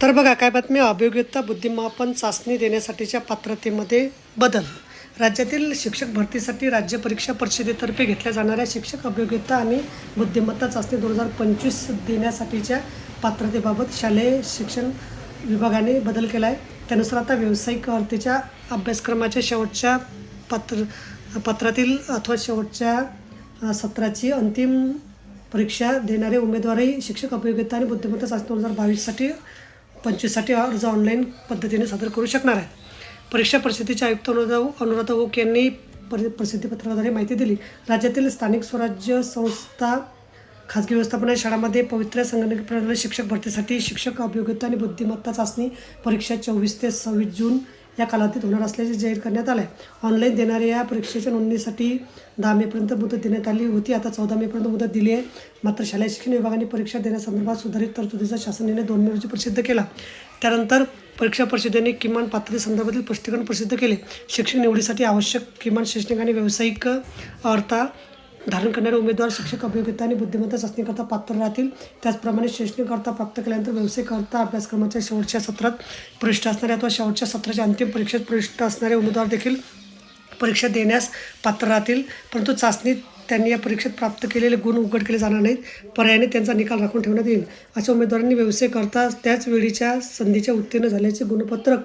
तर बघा काय बातमी? अभियोग्यता बुद्धिमापन चाचणी देण्यासाठीच्या पात्रतेमध्ये बदल. राज्यातील शिक्षक भरतीसाठी राज्य परीक्षा परिषदेतर्फे घेतल्या जाणाऱ्या शिक्षक अभियोग्यता आणि बुद्धिमत्ता चाचणी दोन हजार पंचवीस देण्यासाठीच्या पात्रतेबाबत शालेय शिक्षण विभागाने बदल केला आहे त्यानुसार आता व्यावसायिक अर्हतेच्या अभ्यासक्रमाच्या शेवटच्या पात्र पत्रातील अथवा शेवटच्या सत्राची अंतिम परीक्षा देणारे उमेदवारही शिक्षक अभियोग्यता आणि बुद्धिमत्ता चाचणी दोन हजार बावीससाठी पंचवीससाठी अर्ज ऑनलाईन पद्धतीने सादर करू शकणार आहेत. परीक्षा परिषदेचे आयुक्त अनुराधा अनुराधा ओक यांनी परि प्रसिद्धीपत्राद्वारे माहिती दिली. राज्यातील स्थानिक स्वराज्य संस्था खाजगी व्यवस्थापन शाळांमध्ये पवित्र संगणक प्रणाली शिक्षक भरतीसाठी शिक्षक अभियोग्यता आणि बुद्धिमत्ता चाचणी परीक्षा चोवीस ते सव्वीस जून या कालावधीत होणार असल्याचे जाहीर करण्यात आलं आहे ऑनलाईन देणाऱ्या या परीक्षेच्या नोंदणीसाठी दहा मेपर्यंत मुदत देण्यात आली होती. आता चौदा मेपर्यंत मुदत दिली आहे. मात्र शालेय शिक्षण विभागाने परीक्षा देण्यासंदर्भात सुधारित तरतुदीचा शासन निर्णय दोन मे रोजी प्रसिद्ध केला. त्यानंतर परीक्षा परिषदेने किमान पात्रतेसंदर्भातील स्पष्टीकरण प्रसिद्ध केले. शिक्षण निवडीसाठी आवश्यक किमान शैक्षणिक आणि व्यावसायिक अर्हता धारण करणारे उमेदवार शिक्षक अभियोग्यता आणि बुद्धिमत्ता चाचणीकरता पात्र राहतील. त्याचप्रमाणे शैक्षणिक प्राप्त केल्यानंतर व्यवसायकरता अभ्यासक्रमाच्या शेवटच्या सत्रात प्रविष्ट असणारे अथवा शेवटच्या सत्राच्या अंतिम परीक्षेत प्रविष्ट असणारे उमेदवार देखील परीक्षा देण्यास पात्र राहतील. परंतु चाचणीत त्यांनी या परीक्षेत प्राप्त केलेले गुण उघड केले जाणार नाहीत. पर्यायाने त्यांचा निकाल राखून ठेवण्यात येईल. अशा उमेदवारांनी व्यवसाय करता त्याच वेळीच्या संधीच्या उत्तीर्ण झाल्याचे गुणपत्रक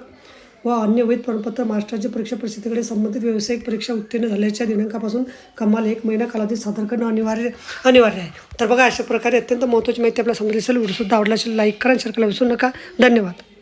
व अन्य वैध प्रमाणपत्र महाराष्ट्राची परीक्षा परिस्थितीकडे संबंधित व्यावसायिक परीक्षा उत्तीर्ण झाल्याच्या दिनांकापासून कमाल एक महिना कालावधीत सादर करणं अनिवार्य अनिवार्य आहे. तर बघा अशा प्रकारे अत्यंत महत्त्वाची माहिती आपल्याला सांगितली असेल व्हिडिओसुद्धा आवडला असेल लाईक करा शेअर करायला विसरू नका. धन्यवाद.